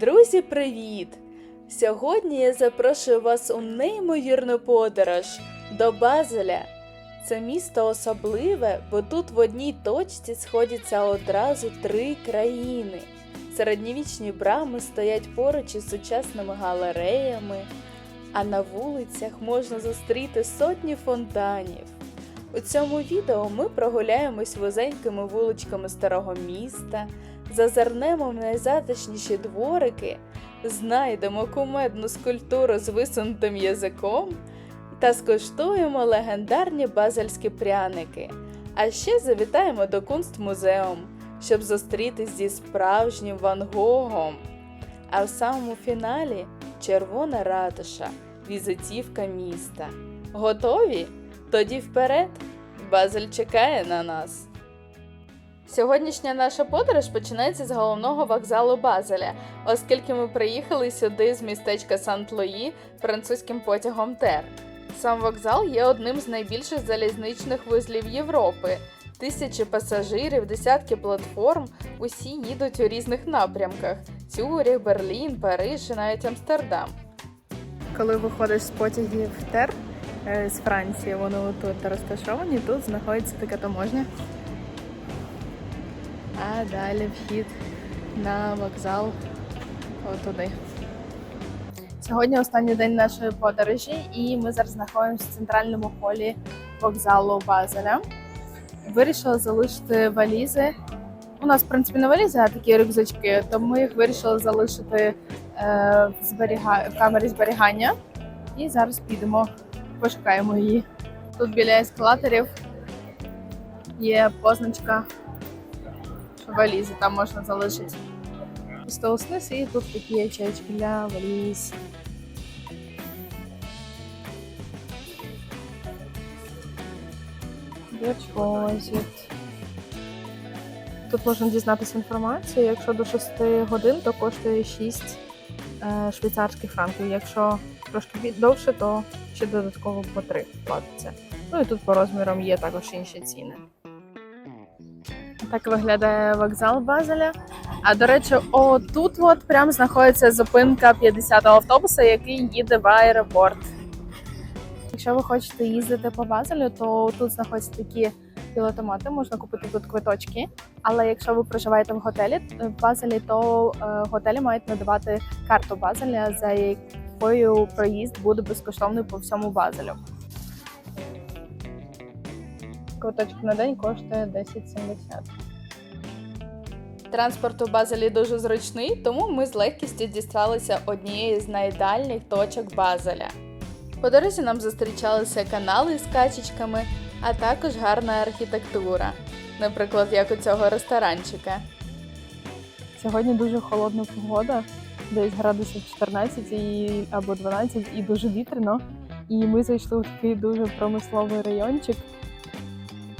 Друзі, привіт! Сьогодні я запрошую вас у неймовірну подорож до Базеля. Це місто особливе, бо тут в одній точці сходяться одразу три країни. Середньовічні брами стоять поруч із сучасними галереями, а на вулицях можна зустріти сотні фонтанів. У цьому відео ми прогуляємось вузенькими вуличками старого міста, зазирнемо в найзатишніші дворики, знайдемо кумедну скульптуру з висунутим язиком та скуштуємо легендарні базельські пряники. А ще завітаємо до Кунстмузеум, щоб зустрітись зі справжнім Ван Гогом. А в самому фіналі червона ратуша, візитівка міста. Готові? Тоді вперед! Базель чекає на нас. Сьогоднішня наша подорож починається з головного вокзалу Базеля, оскільки ми приїхали сюди з містечка Сант-Луї французьким потягом Тер. Сам вокзал є одним з найбільших залізничних вузлів Європи. Тисячі пасажирів, десятки платформ, усі їдуть у різних напрямках: Цюріх, Берлін, Париж і навіть Амстердам. Коли виходиш з потягів Тер е, з Франції, вони тут розташовані, тут знаходиться така таможня. А далі вхід на вокзал отуди. Сьогодні останній день нашої подорожі, і ми зараз знаходимося в центральному холі вокзалу Базеля. Вирішила залишити валізи. У нас, в принципі, не валізи, а такі рюкзачки, тому ми їх вирішили залишити е, в, зберіга... в камері зберігання. І зараз підемо, пошукаємо її. Тут біля ескалаторів є позначка, валізи там можна залишити. Спустились і тут такі ячейки для валіз. Депозит. Тут можна дізнатися інформацію. Якщо до 6 годин, то коштує 6 е, швейцарських франків. Якщо трошки довше, то ще додатково по 3 платиться. Ну і тут по розмірам є також інші ціни. Так виглядає вокзал Базеля. А до речі, отут от прям знаходиться зупинка 50-го автобуса, який їде в аеропорт. Якщо ви хочете їздити по Базелю, то тут знаходяться такі пілотомати, можна купити тут квиточки. Але якщо ви проживаєте в готелі е, в Базелі, то е, готелі мають надавати карту Базеля, за якою проїзд буде безкоштовний по всьому Базелю. Квиточок на день коштує 10,70. Транспорт у Базелі дуже зручний, тому ми з легкістю дісталися однієї з найдальніх точок Базеля. По дорозі нам зустрічалися канали з качечками, а також гарна архітектура, наприклад, як у цього ресторанчика. Сьогодні дуже холодна погода, десь градусів 14 і, або 12, і дуже вітряно. І ми зайшли в такий дуже промисловий райончик.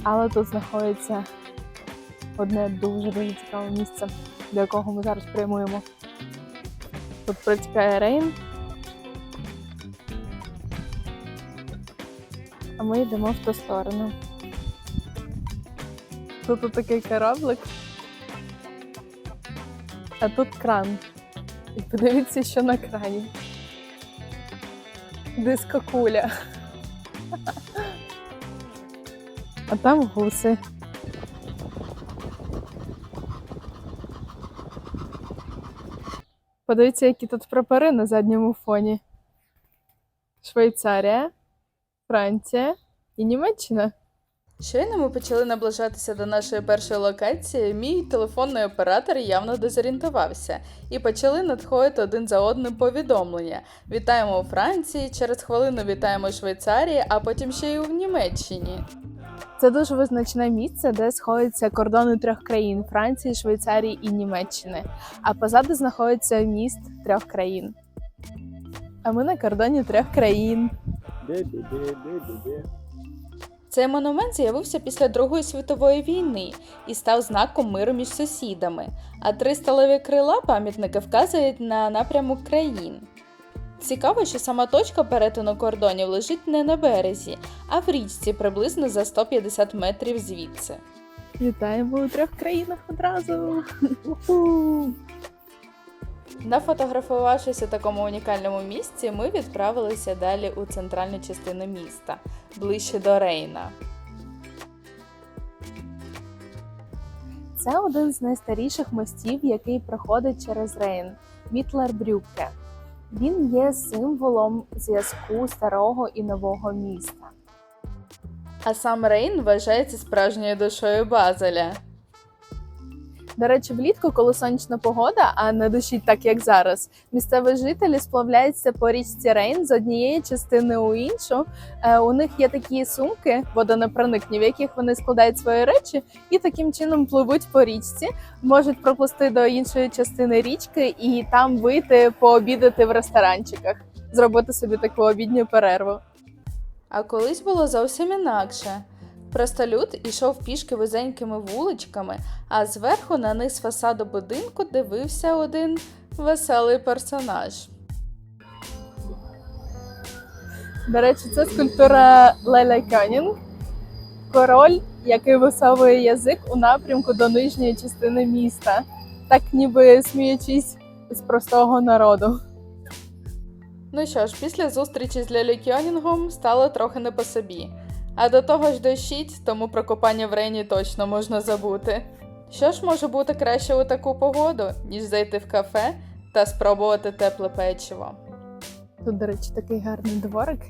Але тут знаходиться одне дуже дуже цікаве місце, до якого ми зараз прямуємо. Тут протікає рейн. А ми йдемо в ту сторону. Тут такий кораблик. А тут кран. І подивіться, що на крані. Дискокуля. А там гуси. Подивіться, які тут прапори на задньому фоні. Швейцарія, Франція і Німеччина. Щойно ми почали наближатися до нашої першої локації, мій телефонний оператор явно дезорієнтувався і почали надходити один за одним повідомлення. Вітаємо у Франції, через хвилину вітаємо у Швейцарії, а потім ще й у Німеччині. Це дуже визначне місце, де сходяться кордони трьох країн Франції, Швейцарії і Німеччини. А позаду знаходиться міст трьох країн. А ми на кордоні трьох країн. Цей монумент з'явився після Другої світової війни і став знаком миру між сусідами, а три сталеві крила пам'ятника вказують на напрямок країн. Цікаво, що сама точка перетину кордонів лежить не на березі, а в річці приблизно за 150 метрів звідси. Вітаємо у трьох країнах одразу. Нафотографувавшись у такому унікальному місці, ми відправилися далі у центральну частину міста, ближче до Рейна. Це один з найстаріших мостів, який проходить через Рейн Мітлер-Брюкке. Він є символом зв'язку старого і нового міста. А сам Рейн вважається справжньою душою Базеля. До речі, влітку, коли сонячна погода, а не дощить так, як зараз, місцеві жителі сплавляються по річці Рейн з однієї частини у іншу. Е, У них є такі сумки водонепроникні, в яких вони складають свої речі і таким чином пливуть по річці, можуть проплисти до іншої частини річки і там вийти пообідати в ресторанчиках, зробити собі таку обідню перерву. А колись було зовсім інакше. Простолюд ішов пішки вузенькими вуличками, а зверху на низ фасаду будинку дивився один веселий персонаж. До речі, це скульптура Леля Кьонінг. Король, який висовує язик у напрямку до нижньої частини міста, так ніби сміючись з простого народу. Ну що ж, після зустрічі з Лелі Кьонінгом стало трохи не по собі. А до того ж дощить, тому про купання в Рейні точно можна забути. Що ж може бути краще у таку погоду, ніж зайти в кафе та спробувати тепле печиво? Тут, до речі, такий гарний дворик.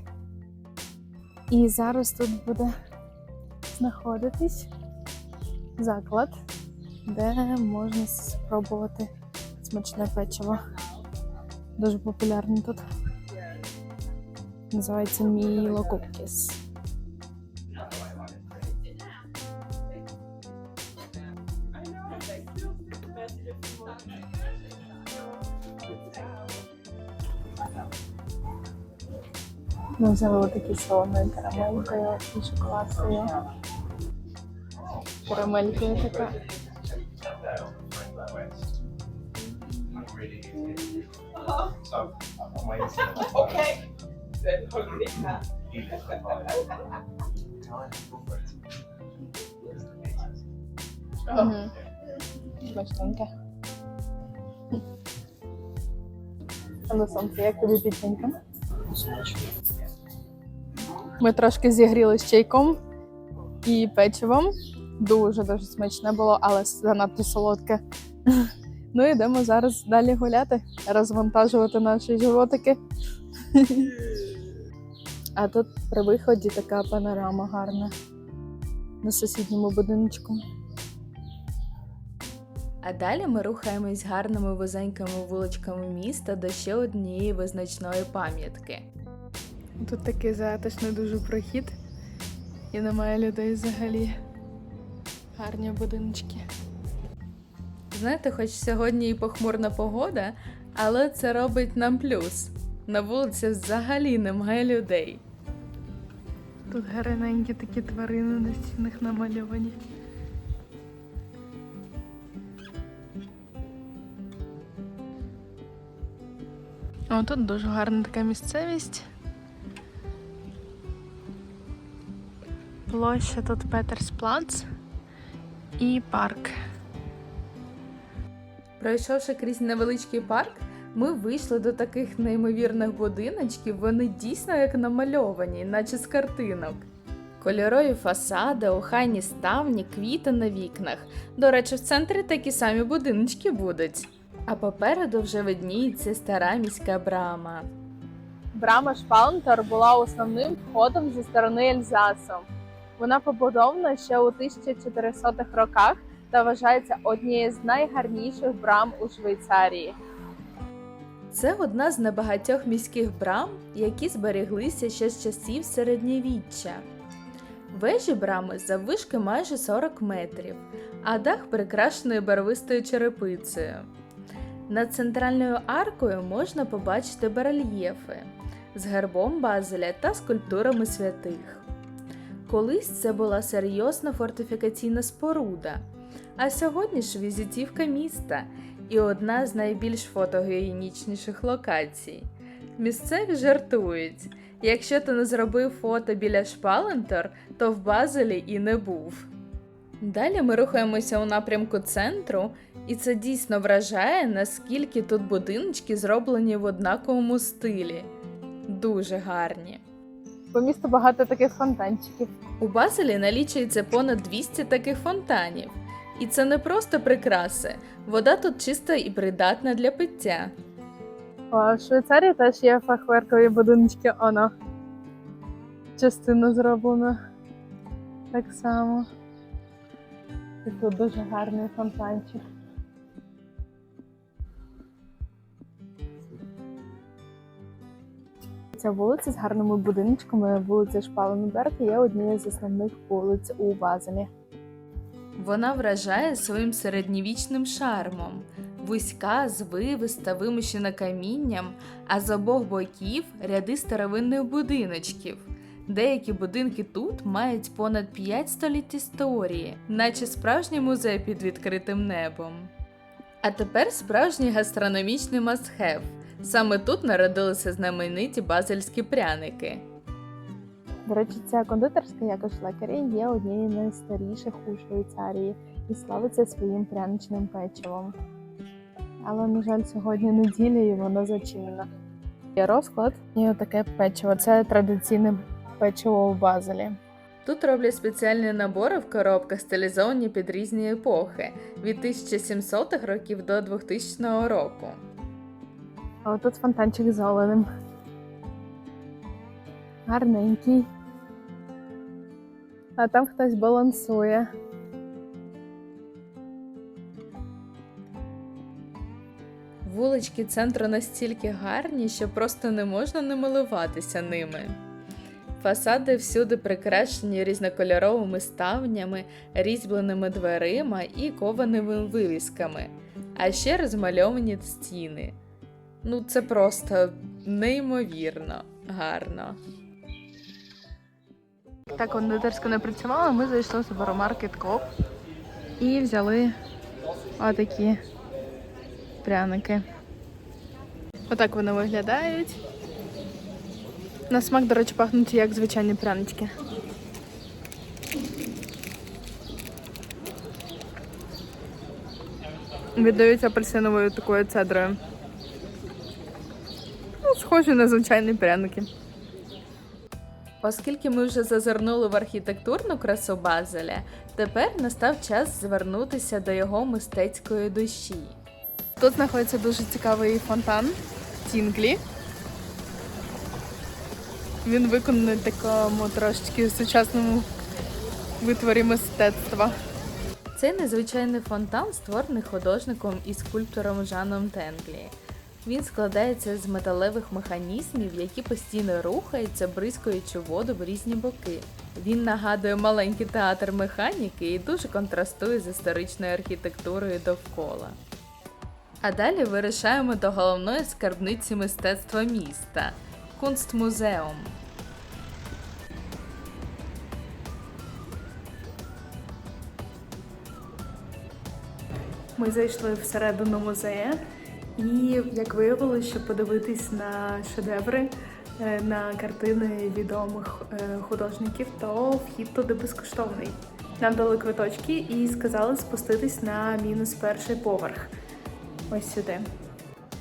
І зараз тут буде знаходитись заклад, де можна спробувати смачне печиво. Дуже популярний тут. Називається Міло Кукіс. Ми взяли отакі з солоною карамелькою і шоколадкою. Карамелькою така. Okay. Угу. Смачненьке. А на сонце, як тобі піченька? Ми трошки зігріли з чайком і печивом. Дуже дуже смачне було, але занадто солодке. Ну йдемо зараз далі гуляти, розвантажувати наші животики. А тут при виході така панорама гарна на сусідньому будиночку. А далі ми рухаємось гарними вузенькими вуличками міста до ще однієї визначної пам'ятки. Тут такий затишний дуже прохід. І немає людей взагалі. Гарні будиночки. Знаєте, хоч сьогодні і похмурна погода, але це робить нам плюс. На вулиці взагалі немає людей. Тут гарненькі такі тварини на стінах намальовані. О, тут дуже гарна така місцевість. Площа тут Петерсплац і парк. Пройшовши крізь невеличкий парк, ми вийшли до таких неймовірних будиночків. Вони дійсно як намальовані, наче з картинок. Кольорові фасади, охайні ставні, квіти на вікнах. До речі, в центрі такі самі будиночки будуть. А попереду вже видніється стара міська брама. Брама Шпалентер була основним входом зі сторони Ельзасу. Вона побудована ще у 1400-х роках та вважається однією з найгарніших брам у Швейцарії. Це одна з небагатьох міських брам, які зберіглися ще з часів середньовіччя. Вежі брами заввишки майже 40 метрів, а дах прикрашений барвистою черепицею. Над центральною аркою можна побачити барельєфи з гербом Базеля та скульптурами святих. Колись це була серйозна фортифікаційна споруда, а сьогодні ж візитівка міста і одна з найбільш фотогенічніших локацій. Місцеві жартують: якщо ти не зробив фото біля Шпалентор, то в Базелі і не був. Далі ми рухаємося у напрямку центру, і це дійсно вражає, наскільки тут будиночки зроблені в однаковому стилі. Дуже гарні. По місту багато таких фонтанчиків. У Базелі налічується понад 200 таких фонтанів. І це не просто прикраси. Вода тут чиста і придатна для пиття. А в Швейцарії теж є фахверкові будиночки, оно. Частина зроблена так само. І тут дуже гарний фонтанчик. Ця вулиця з гарними будиночками, вулиця Шпаленберг, є однією з основних вулиць у Базелі. Вона вражає своїм середньовічним шармом. Вузька, звивиста, вимощена камінням, а з обох боків ряди старовинних будиночків. Деякі будинки тут мають понад 5 століть історії, наче справжній музей під відкритим небом. А тепер справжній гастрономічний мастхев. Саме тут народилися знамениті базельські пряники. До речі, ця кондитерська, як і шлакері, є однією з найстаріших у Швейцарії і славиться своїм пряничним печивом. Але, на жаль, сьогодні неділя і воно зачинено. Є розклад і отаке печиво. Це традиційне печиво у Базелі. Тут роблять спеціальні набори в коробках, стилізовані під різні епохи від 1700-х років до 2000 року. А отут фонтанчик з оленем. Гарненький. А там хтось балансує. Вулички центру настільки гарні, що просто не можна не милуватися ними. Фасади всюди прикрашені різнокольоровими ставнями, різьбленими дверима і кованими вивісками, а ще розмальовані стіни. Ну, це просто неймовірно гарно. Так, кондитерська не працювала, ми зайшли в супермаркет Коп і взяли отакі пряники. Отак вони виглядають. На смак, до речі, пахнуть як звичайні прянички. Віддаються апельсиновою такою цедрою. Схожі на звичайні пряники. Оскільки ми вже зазирнули в архітектурну красу Базеля, тепер настав час звернутися до його мистецької душі. Тут знаходиться дуже цікавий фонтан Тінглі. Він виконаний в такому трошечки сучасному витворі мистецтва. Цей незвичайний фонтан створений художником і скульптором Жаном Тенглі. Він складається з металевих механізмів, які постійно рухаються, бризкаючи воду в різні боки. Він нагадує маленький театр механіки і дуже контрастує з історичною архітектурою довкола. А далі вирішаємо до головної скарбниці мистецтва міста Кунстмузеум. Ми зайшли всередину музею, і як виявилося, щоб подивитись на шедеври, е, на картини відомих е, художників, то вхід туди безкоштовний. Нам дали квиточки і сказали спуститись на мінус перший поверх. Ось сюди.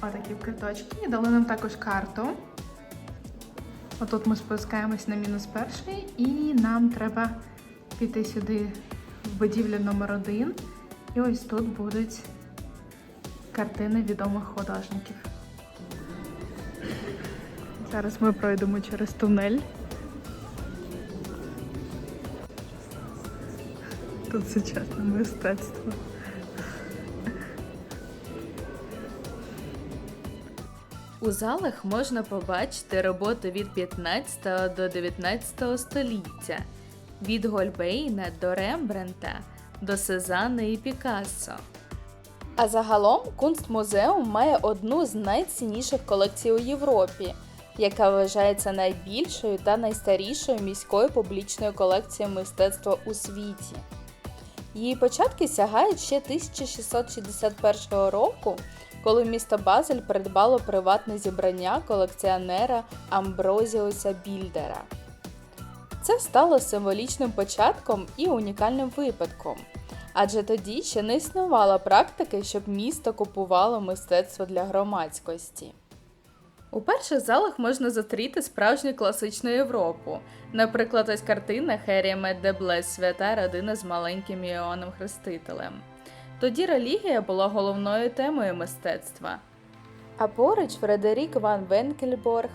Отакі квиточки. І дали нам також карту. Отут ми спускаємось на мінус перший, і нам треба піти сюди в будівлю номер один. І ось тут будуть картини відомих художників. Зараз ми пройдемо через тунель. Тут сучасне мистецтво. У залах можна побачити роботи від 15 до 19 століття, від Гольбейна до Рембрандта до Сезанна і Пікассо. А загалом Кунстмузеум має одну з найцінніших колекцій у Європі, яка вважається найбільшою та найстарішою міською публічною колекцією мистецтва у світі. Її початки сягають ще 1661 року, коли місто Базель придбало приватне зібрання колекціонера Амброзіуса Більдера. Це стало символічним початком і унікальним випадком. Адже тоді ще не існувало практики, щоб місто купувало мистецтво для громадськості. У перших залах можна зустріти справжню класичну Європу. Наприклад, ось картина Херія Меддеблес Свята родина з маленьким Іоанном Хрестителем. Тоді релігія була головною темою мистецтва. А поруч Фредерік Ван Венкельборг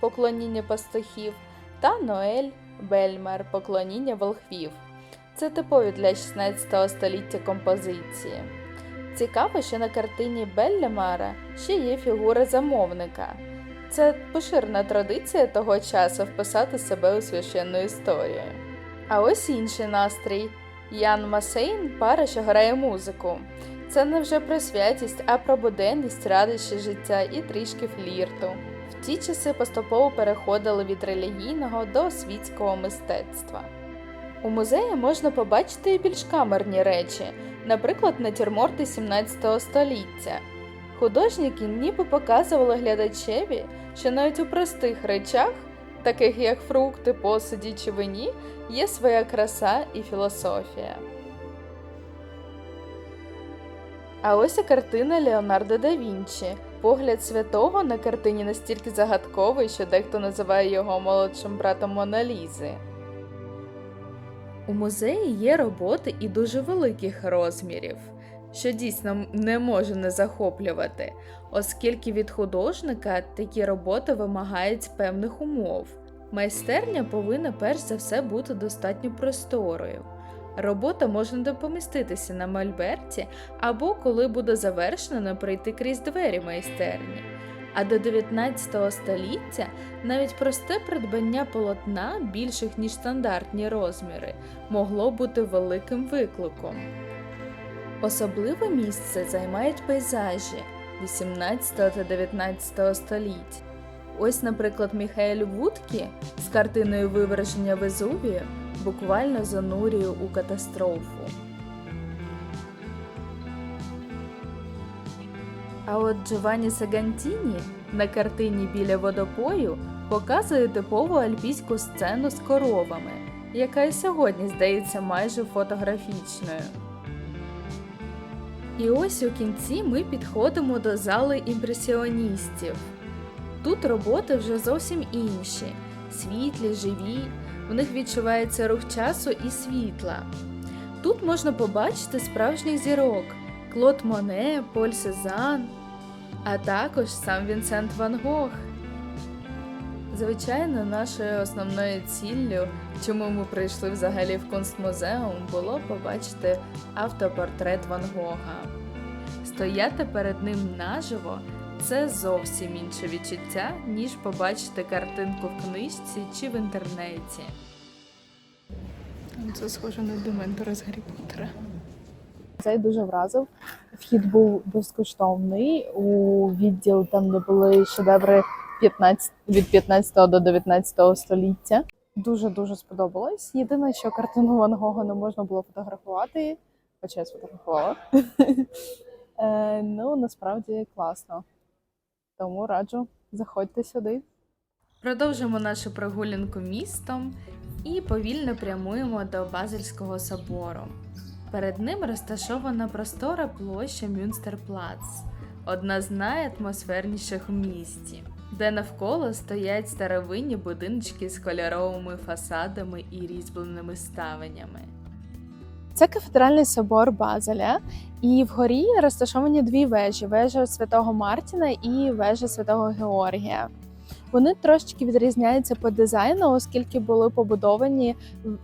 Поклоніння пастухів та Ноель Бельмер Поклоніння волхвів. Це типові для 16 століття композиції. Цікаво, що на картині Беллемара ще є фігура замовника. Це поширена традиція того часу вписати себе у священну історію. А ось інший настрій. Ян Масейн пара, що грає музику. Це не вже про святість, а про буденність, радощі життя і трішки флірту. В ті часи поступово переходили від релігійного до світського мистецтва. У музеї можна побачити і більш камерні речі, наприклад, натюрморти 17 століття. Художники ніби показували глядачеві, що навіть у простих речах, таких як фрукти, посуді чи вині, є своя краса і філософія. А ось і картина Леонардо да Вінчі. Погляд святого на картині настільки загадковий, що дехто називає його молодшим братом Моналізи. У музеї є роботи і дуже великих розмірів, що дійсно не може не захоплювати, оскільки від художника такі роботи вимагають певних умов. Майстерня повинна перш за все бути достатньо просторою. Робота може не поміститися на мольберті або коли буде завершено пройти крізь двері майстерні. А до 19 століття навіть просте придбання полотна більших ніж стандартні розміри могло бути великим викликом. Особливе місце займають пейзажі 18 та 19 століть. Ось, наприклад, Міхаель Вудкі з картиною Виверження Везувію буквально занурює у катастрофу. А от Джованні Сагантіні на картині біля водопою показує типову альпійську сцену з коровами, яка і сьогодні здається майже фотографічною. І ось у кінці ми підходимо до зали імпресіоністів. Тут роботи вже зовсім інші, світлі, живі, в них відчувається рух часу і світла. Тут можна побачити справжніх зірок Клод Моне, Поль Сезанн, а також сам Вінсент Ван Гог. Звичайно, нашою основною ціллю, чому ми прийшли взагалі в Кунстмузеум, було побачити автопортрет Ван Гога. Стояти перед ним наживо це зовсім інше відчуття, ніж побачити картинку в книжці чи в інтернеті. Це схоже на дементора з Гаррі Поттера. Цей дуже вразив. Вхід був безкоштовний. У відділ там де були шедеври 15, від 15 до 19 століття. Дуже дуже сподобалось. Єдине, що картину Ван Гога не можна було фотографувати, хоча я сфотографувала. Е, ну насправді класно. Тому раджу, заходьте сюди. Продовжимо нашу прогулянку містом і повільно прямуємо до Базельського собору. Перед ним розташована простора площа Мюнстерплац, одна з найатмосферніших у місті, де навколо стоять старовинні будиночки з кольоровими фасадами і різьбленими ставенями. Це кафедральний собор Базеля, і вгорі розташовані дві вежі: вежа Святого Мартіна і вежа Святого Георгія. Вони трошечки відрізняються по дизайну, оскільки були побудовані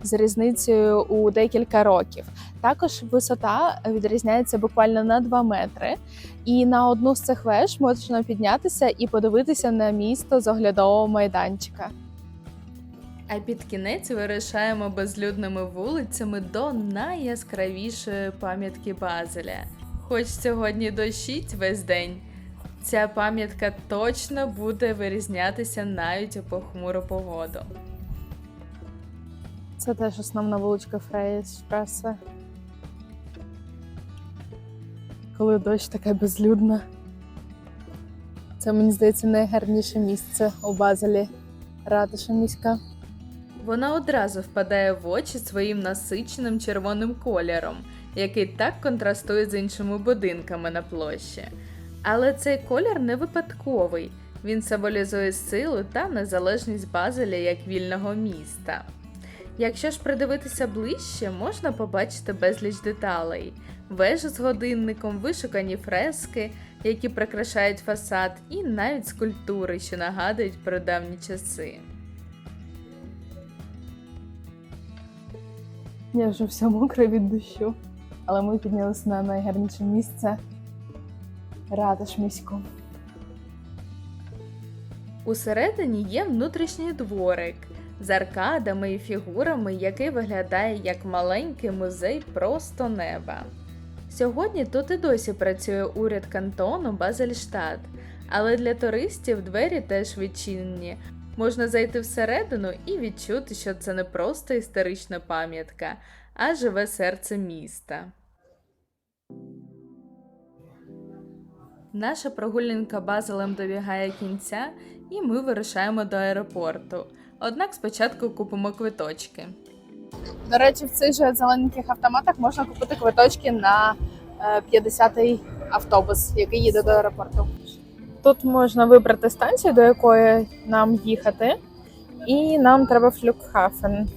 з різницею у декілька років. Також висота відрізняється буквально на 2 метри. І на одну з цих веж можна піднятися і подивитися на місто з оглядового майданчика. А під кінець вирушаємо безлюдними вулицями до найяскравішої пам'ятки Базеля. Хоч сьогодні дощить весь день, ця пам'ятка точно буде вирізнятися навіть у похмуру погоду. Це теж основна вуличка Фрейшпреса. Коли дощ така безлюдна. Це, мені здається, найгарніше місце у Базелі. Ратуша міська. Вона одразу впадає в очі своїм насиченим червоним кольором, який так контрастує з іншими будинками на площі. Але цей колір не випадковий. Він символізує силу та незалежність Базеля як вільного міста. Якщо ж придивитися ближче, можна побачити безліч деталей: вежу з годинником, вишукані фрески, які прикрашають фасад, і навіть скульптури, що нагадують про давні часи. Я вже вся мокра від дощу. Але ми піднялися на найгарніше місце ратиш міську. Усередині є внутрішній дворик з аркадами і фігурами, який виглядає як маленький музей просто неба. Сьогодні тут і досі працює уряд кантону Базельштат, але для туристів двері теж відчинені. Можна зайти всередину і відчути, що це не просто історична пам'ятка, а живе серце міста. Наша прогулянка Базелем добігає кінця, і ми вирушаємо до аеропорту. Однак спочатку купимо квиточки. До речі, в цих же зелененьких автоматах можна купити квиточки на е, 50-й автобус, який їде до аеропорту. Тут можна вибрати станцію, до якої нам їхати, і нам треба Флюкхафен.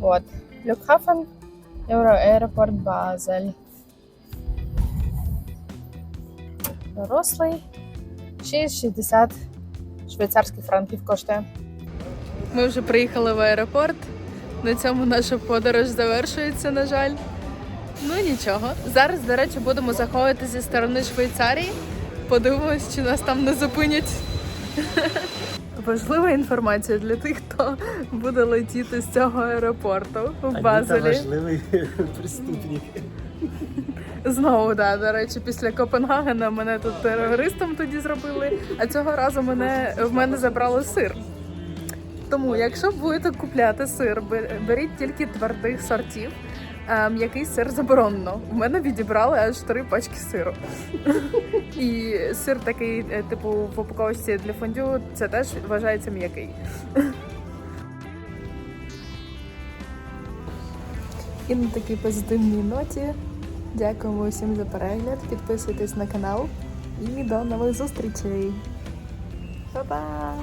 От. Флюкхафен, Євроаеропорт Базель. Дорослий. 6,60 швейцарських франків коштує. Ми вже приїхали в аеропорт. На цьому наша подорож завершується, на жаль. Ну нічого. Зараз, до речі, будемо заходити зі сторони Швейцарії. Подивимось, чи нас там не зупинять. Важлива інформація для тих, хто буде летіти з цього аеропорту в Базелі. важливий преступник. Знову, да, до речі, після Копенгагена мене тут терористом тоді зробили, а цього разу мене в мене забрали сир. Тому, якщо будете купляти сир, беріть тільки твердих сортів. М'який сир заборонено. У мене відібрали аж три пачки сиру. І сир такий, е, типу, в упаковці для фондю, це теж вважається м'який. І на такій позитивній ноті Дякуємо усім за перегляд. Підписуйтесь на канал і до нових зустрічей. Па-па!